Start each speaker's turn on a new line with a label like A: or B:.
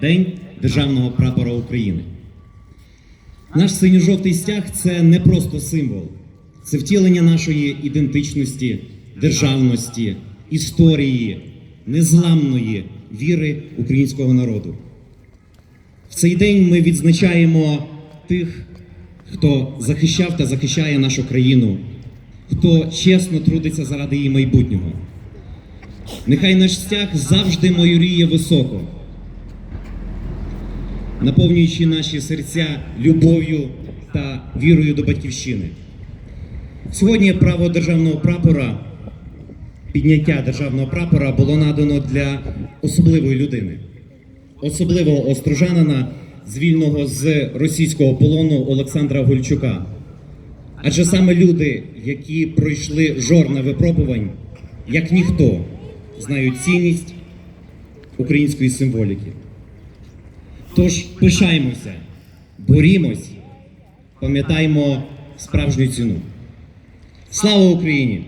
A: День Державного прапора України. Наш синьо-жовтий стяг це не просто символ, це втілення нашої ідентичності, державності, історії, незламної віри українського народу. В цей день ми відзначаємо тих, хто захищав та захищає нашу країну, хто чесно трудиться заради її майбутнього. Нехай наш стяг завжди майоріє високо, наповнюючи наші серця любов'ю та вірою до батьківщини. Сьогодні право державного прапора, підняття державного прапора було надано для особливої людини, особливого острожанина, звільного з російського полону Олександра Гольчука. Адже саме люди, які пройшли жорна випробувань, як ніхто, знають цінність української символіки. Тож пишаємося, борімось, пам'ятаємо справжню ціну. Слава Україні!